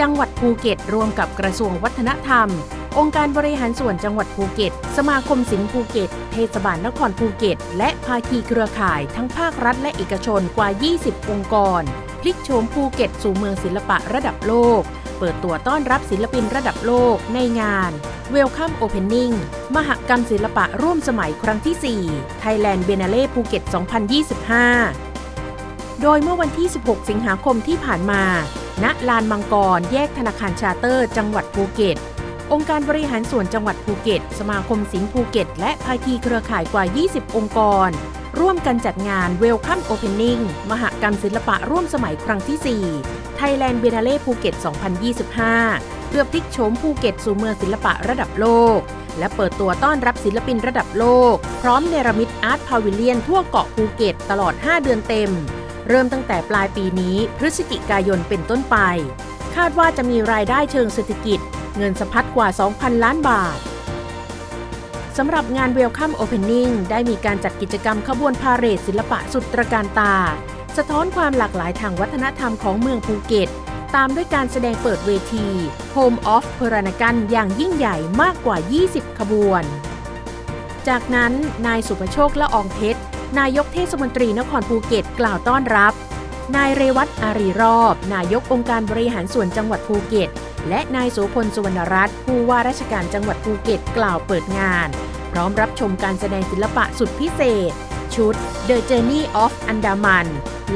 จังหวัดภูเก็ต รวมกับกระทรวงวัฒนธรรม องค์การบริหารส่วนจังหวัดภูเก็ต สมาคมศิลป์ภูเก็ต เทศบาลนครภูเก็ต และภาคีเครือข่ายทั้งภาครัฐและเอกชนกว่า 20 องค์กร พลิกโฉมภูเก็ตสู่เมืองศิลปะระดับโลก เปิดตัวต้อนรับศิลปินระดับโลกในงาน Welcome Opening มหกรรมศิลปะร่วมสมัยครั้งที่ 4 Thailand Biennale ภูเก็ต2025 โดยเมื่อวันที่ 16 สิงหาคมที่ผ่านมา ณลานมังกร แยกธนาคารชาเตอร์ จังหวัดภูเก็ต องค์การบริหารส่วนจังหวัดภูเก็ต สมาคมสิงห์ภูเก็ต และภาคีเครือข่ายกว่า 20 องค์กร ร่วมกันจัดงาน Welcome Opening มหกรรมศิลปะร่วมสมัยครั้งที่ 4 Thailand Biennale ภูเก็ต 2025 เพื่อพลิกโฉมภูเก็ตสู่เมืองศิลปะระดับโลก และเปิดตัวต้อนรับศิลปินระดับโลก พร้อมเนรมิตอาร์ตพาวิเลียนทั่วเกาะภูเก็ตตลอด 5 เดือนเต็ม เริ่มตั้งแต่ปลายปีนี้พฤศจิกายนเป็นต้นไป คาดว่าจะมีรายได้เชิงเศรษฐกิจ เงินสะพัดกว่า 2,000 ล้านบาทสำหรับงาน Welcome Opening ได้มีการจัดกิจกรรมขบวนพาเหรดศิลปะสุดตระการตา สะท้อนความหลากหลายทางวัฒนธรรมของเมืองภูเก็ต ตามด้วยการแสดงเปิดเวที Home of p e r a n a k a n อย่างยิ่งใหญ่มากกว่า 20 ขบวน จากนั้นนายสุภโชคละอองเพชร นายกเทศมนตรีนครภูเก็ตกล่าวต้อนรับ นายเรวัตอารีรอบ นายกองค์การบริหารส่วนจังหวัดภูเก็ต และนายโสพลสุวรรณรัตน์ผู้ว่าราชการจังหวัดภูเก็ตกล่าวเปิดงาน พร้อมรับชมการแสดงศิลปะสุดพิเศษ ชุด The Journey of Andaman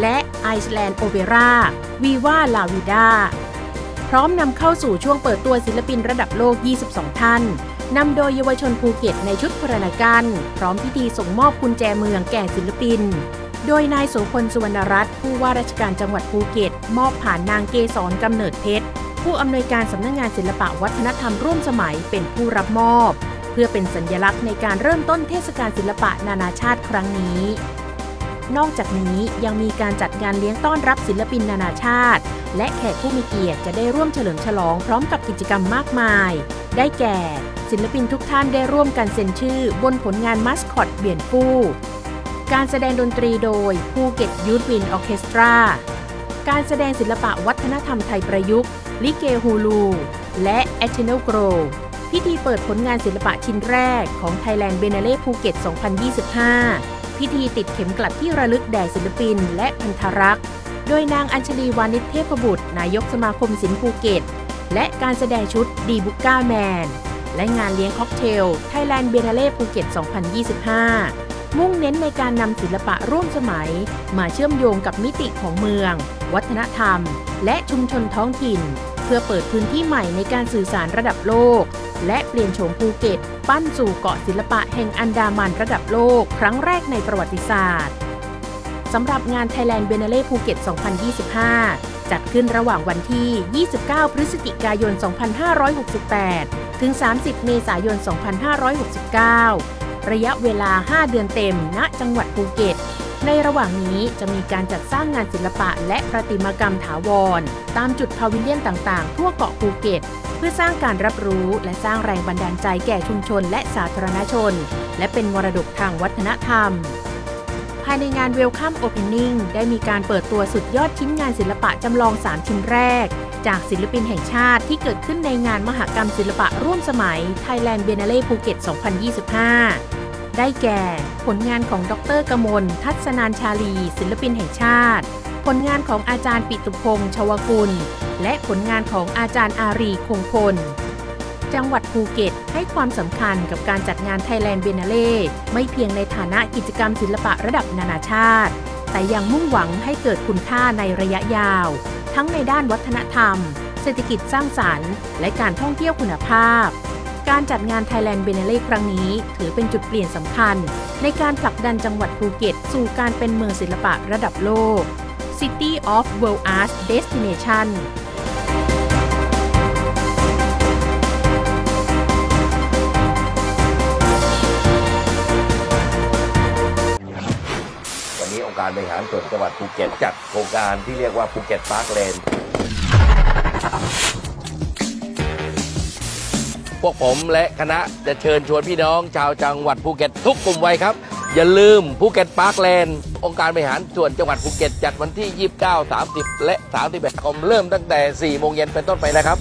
และ Iceland Opera Viva La Vida พร้อมนำเข้าสู่ช่วงเปิดตัวศิลปินระดับโลก 22 ท่าน นำโดยเยาวชนภูเก็ตในชุดพรณกันพร้อมพิธีส่งมอบกุญแจเมืองแก่ศิลปิน โดยนายโสพลสุวรรณรัตน์ผู้ว่าราชการจังหวัดภูเก็ต มอบผ่านนางเกษรกำเนิดเพชรผู้อำนวยการสำนักงงานศิลปะวัฒนธรรมร่วมสมัยเป็นผู้รับมอบ เพื่อเป็นสัญลักษณ์ในการเริ่มต้นเทศกาลศิลปะนานาชาติครั้งนี้นอกจากนี้ยังมีการจัดงานเลี้ยงต้อนรับศิลปินนานาชาติ และแขกผู้มีเกียรติจะได้ร่วมเฉลิมฉลองพร้อมกับกิจกรรมมากมาย ได้แก่ ศิลปินทุกท่านได้ร่วมกันเซ็นชื่อบนผลงานมัสคอตเบียนฟู่การแสดงดนตรีโดยภูเก็ตยูทวินออเคสตรา การแสดงศิลปะวัฒนธรรมไทยประยุกต์ ลิเกฮูลู และแอชเนลโกรพิธีเปิดผลงานศิลปะชิ้นแรกของ Thailand b i e n n a l e ภูเก็ต 2025 พิธีติดเข็มกลัดที่ระลึกแด่ศิลปิน และพันธรักษ์ โดยนางอัญชลีวานิชเทพบุตร นายกสมาคมศิลป์ภูเก็ต และการแสดงชุดดีบุก้าแมน และงานเลี้ยงค็อกเทล Thailand b i e n n a l e ภูเก็ต 2025 มุ่งเน้นในการนำศิลปะร่วมสมัย มาเชื่อมโยงกับมิติของเมือง วัฒนธรรม และชุมชนท้องถิ่น เพื่อเปิดพื้นที่ใหม่ในการสื่อสารระดับโลก และเปลี่ยนโฉมภูเก็ต ปั้นสู่เกาะศิลปะแห่งอันดามันระดับโลก ครั้งแรกในประวัติศาสตร์สำหรับงาน Thailand b i e n n a l e ภูเก็ต 2025 จัดขึ้นระหว่างวันที่ 29 พฤศจิกายน 2568 ถึง 30 เมษายน 2569 ระยะเวลา 5 เดือนเต็ม ณ จังหวัดภูเก็ต ในระหว่างนี้จะมีการจัดสร้างงานศิลปะและประติมากรรมถาวร ตามจุดพาวิเลียนต่างๆ ทั่วเกาะภูเก็ต เพื่อสร้างการรับรู้และสร้างแรงบันดาลใจแก่ชุมชนและสาธารณชน และเป็นมรดกทางวัฒนธรรมายในงาน Welcome Opening ได้มีการเปิดตัวสุดยอดชิ้นงานศิลปะจำลอง 3 ชิ้นแรก จากศิลปินแห่งชาติที่เกิดขึ้นในงานมหกรรมศิลปะร่วมสมัย Thailand Biennale ภูเก็ต2025 ได้แก่ ผลงานของดรกมล ทัศนานชาลี ศิลปินแห่งชาติ ผลงานของอาจารย์ปิตุพงษ์ชวกุล และผลงานของอาจารย์อารีคงพล จังหวัดภูเก็ต ให้ความสำคัญกับการจัดงาน Thailand Biennale ไม่เพียงในฐานะกิจกรรมศิลปะระดับนานาชาติ แต่ยังมุ่งหวังให้เกิดคุณค่าในระยะยาว ทั้งในด้านวัฒนธรรม เศรษฐกิจสร้างสรรค์ และการท่องเที่ยวคุณภาพ การจัดงาน Thailand Biennale ครั้งนี้ถือเป็นจุดเปลี่ยนสำคัญ ในการผลักดันจังหวัดภูเก็ต สู่การเป็นเมืองศิลปะระดับโลก City of World Arts Destination การบริหารส่วนจังหวัดภูเก็ตจัดโครงการที่เรียกว่าภูเก็ตพาร์คเลนพวกผมและคณะจะเชิญชวนพี่น้องชาวจังหวัดภูเก็ตทุกกลุ่มวัยครับ อย่าลืมภูเก็ตปาร์คแลนด์องค์การบริหารส่วนจังหวัดภูเก็ตจัดวันที่ 29 30 และ 31คมเริ่มตั้งแต่ 4 โมงเย็นเป็นต้นไปนะครับ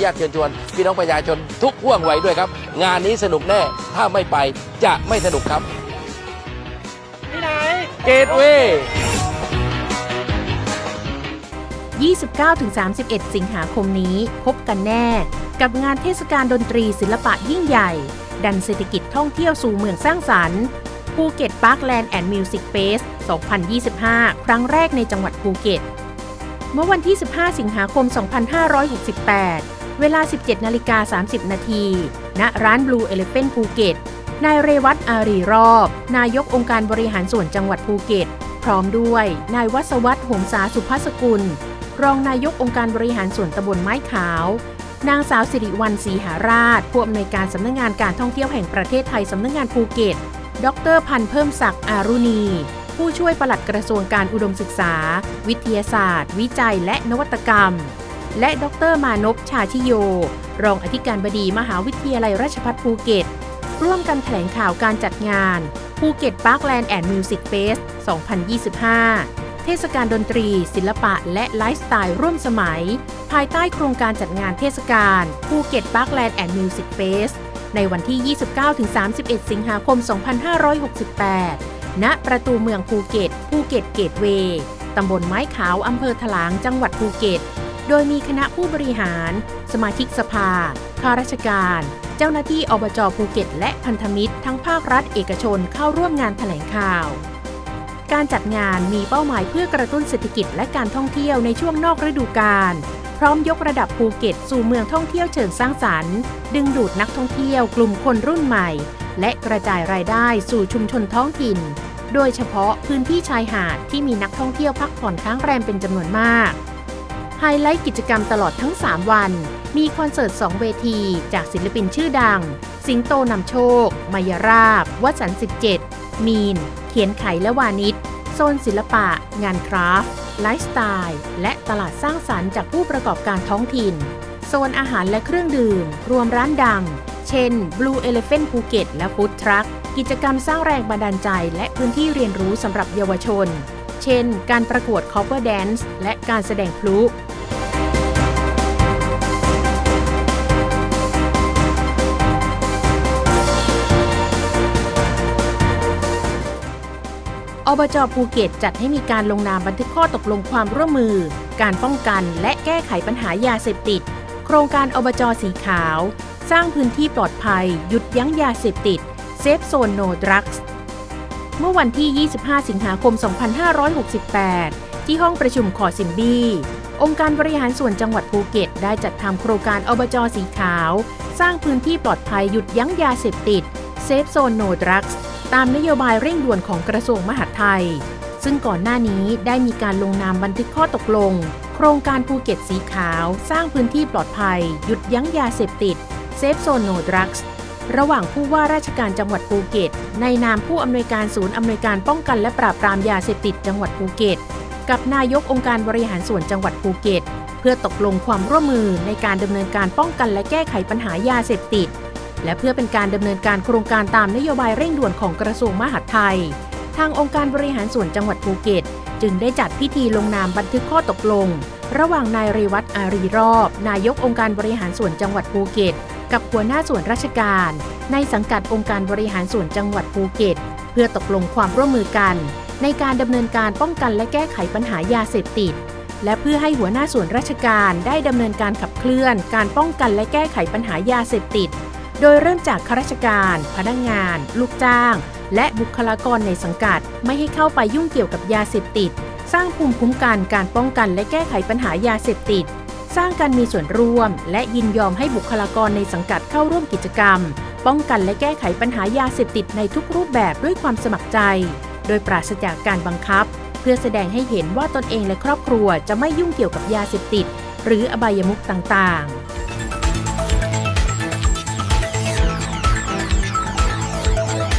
นุญาตเชิญชวนพี่น้องประชาชนทุกห่วงวัยด้วยครับ งานนี้สนุกแน่ ถ้าไม่ไปจะไม่สนุกครับที่ไหนเกตเวย์ 29-31 สิงหาคมนี้พบกันแน่ กับงานเทศกาลดนตรีศิลปะยิ่งใหญ่ ดันเศรษฐกิจท่องเที่ยวสู่เมืองสร้างสรรค์ภูเก็ตปาร์คแลนด์แอนด์มิวสิกเฟส2025 ครั้งแรกในจังหวัดภูเก็ต เมื่อวันที่ 15 สิงหาคม 2568 เวลา 17นาฬิกา30 นาทีณร้าน Blue Elephant ภูเก็ต นายเรวัตอารีรอบ นายกองค์การบริหารส่วนจังหวัดภูเก็ต พร้อมด้วย นายวัศวัตรหงษาสุภาสกุล รองนายกองค์การบริหารส่วนตำบลไม้ขาว นางสาวสิริวัลศรีหาราช ผู้อำนวยการสำนักงงานการท่องเที่ยวแห่งประเทศไทยสำนักงงานภูเก็ต ดรพันธ์เพิ่มศักดิ์อารุณี ผู้ช่วยปลัดกระทรวงการอุดมศึกษา วิทยาศาสตร์ วิจัยและนวัตกรรม และดรมานพชาชิโย รองอธิการบดีมหาวิทยาลัยราชภัฏภูเก็ต ร่วมกันแถลงข่าวการจัดงานภูเก็ตปาร์คแลนด์แอนด์มิวสิกเฟส 2025 เทศกาลดนตรี ศิลปะ และไลฟ์สไตล์ร่วมสมัย ภายใต้โครงการจัดงานเทศกาลภูเก็ตปาร์คแลนด์แอนด์มิวสิกเฟสในวันที่ 29-31 สิงหาคม 2568 ณ ประตูเมืองภูเก็ต ภูเก็ตเกตเวย์ ตำบลไม้ขาว อำเภอถลาง จังหวัดภูเก็ต โดยมีคณะผู้บริหาร สมาชิกสภา ข้าราชการ เจ้าหน้าที่อบจภูเก็ต และพันธมิตร ทั้งภาครัฐเอกชนเข้าร่วมงานแถลงข่าว การจัดงานมีเป้าหมายเพื่อกระตุ้นเศรษฐกิจและการท่องเที่ยวในช่วงนอกฤดูกาลพร้อมยกระดับภูเก็ต สู่เมืองท่องเที่ยวเชิงสร้างสรรค์ ดึงดูดนักท่องเที่ยวกลุ่มคนรุ่นใหม่ และกระจายรายได้สู่ชุมชนท้องถิ่น โดยเฉพาะพื้นที่ชายหาดที่มีนักท่องเที่ยวพักผ่อนค้างแรมเป็นจำนวนมาก ไฮไลท์กิจกรรมตลอดทั้ง 3 วัน มีคอนเสิร์ต 2 เวที จากศิลปินชื่อดัง สิงโตนำโชค มายราบ วสันต์17 มีน เขียนไขและวานิชโซนศิลปะ งานคราฟต์ไลฟ์สไตล์ และตลาดสร้างสรรค์จากผู้ประกอบการท้องถิ่น โซนอาหารและเครื่องดื่ม รวมร้านดัง เช่น Blue Elephant ภูเก็ตและ Food Truck กิจกรรมสร้างแรงบันดาลใจ และพื้นที่เรียนรู้สำหรับเยาวชน เช่น การประกวด cover dance และการแสดงพลุ อบจภูเก็ตจัดให้มีการลงนามบันทึกข้อตกลงความร่วมมือ การป้องกันและแก้ไขปัญหายาเสพติด โครงการอบจสีขาว สร้างพื้นที่ปลอดภัย หยุดยั้งยาเสพติดเซฟโซนโนดรักส์เมื่อวันที่ 25 สิงหาคม 2568 ที่ห้องประชุมคอซิมบีองค์การบริหารส่วนจังหวัดภูเก็ต ได้จัดทำโครงการอบจสีขาว สร้างพื้นที่ปลอดภัยหยุดยั้งยาเสพติดเซฟโซนโนดรักส์ ตามนโยบายเร่งด่วนของกระทรวงมหาดไทย ซึ่งก่อนหน้านี้ได้มีการลงนามบันทึกข้อตกลง โครงการภูเก็ตสีขาว สร้างพื้นที่ปลอดภัย หยุดยั้งยาเสพติดเซฟโซนโนดรักส์ระหว่างผู้ว่าราชการจังหวัดภูเก็ต ในนามผู้อำนวยการศูนย์อำนวยการป้องกันและปราบปรามยาเสพติดจังหวัดภูเก็ต กับนายกองค์การบริหารส่วนจังหวัดภูเก็ต เพื่อตกลงความร่วมมือในการดำเนินการป้องกันและแก้ไขปัญหายาเสพติด และเพื่อเป็นการดำเนินการโครงการตามนโยบายเร่งด่วนของกระทรวงมหาดไทย ทางองค์การบริหารส่วนจังหวัดภูเก็ต จึงได้จัดพิธีลงนามบันทึกข้อตกลง ระหว่างนายเรวัตอารีรอบ นายกองค์การบริหารส่วนจังหวัดภูเก็ต กับหัวหน้าส่วนราชการ ในสังกัดองค์การบริหารส่วนจังหวัดภูเก็ต เพื่อตกลงความร่วมมือกัน ในการดำเนินการป้องกันและแก้ไขปัญหายาเสพติดและเพื่อให้หัวหน้าส่วนราชการได้ดำเนินการขับเคลื่อน การป้องกันและแก้ไขปัญหายาเสพติด โดยเริ่มจากข้าราชการ พนักงาน ลูกจ้าง และบุคลากรในสังกัด ไม่ให้เข้าไปยุ่งเกี่ยวกับยาเสพติด สร้างภูมิคุ้มกันการป้องกันและแก้ไขปัญหายาเสพติด สร้างการมีส่วนร่วม และยินยอมให้บุคลากรในสังกัดเข้าร่วมกิจกรรม ป้องกันและแก้ไขปัญหายาเสพติดในทุกรูปแบบด้วยความสมัครใจ โดยปราศจากการบังคับ เพื่อแสดงให้เห็นว่าตนเองและครอบครัวจะไม่ยุ่งเกี่ยวกับยาเสพติด หรืออบายมุขต่างๆ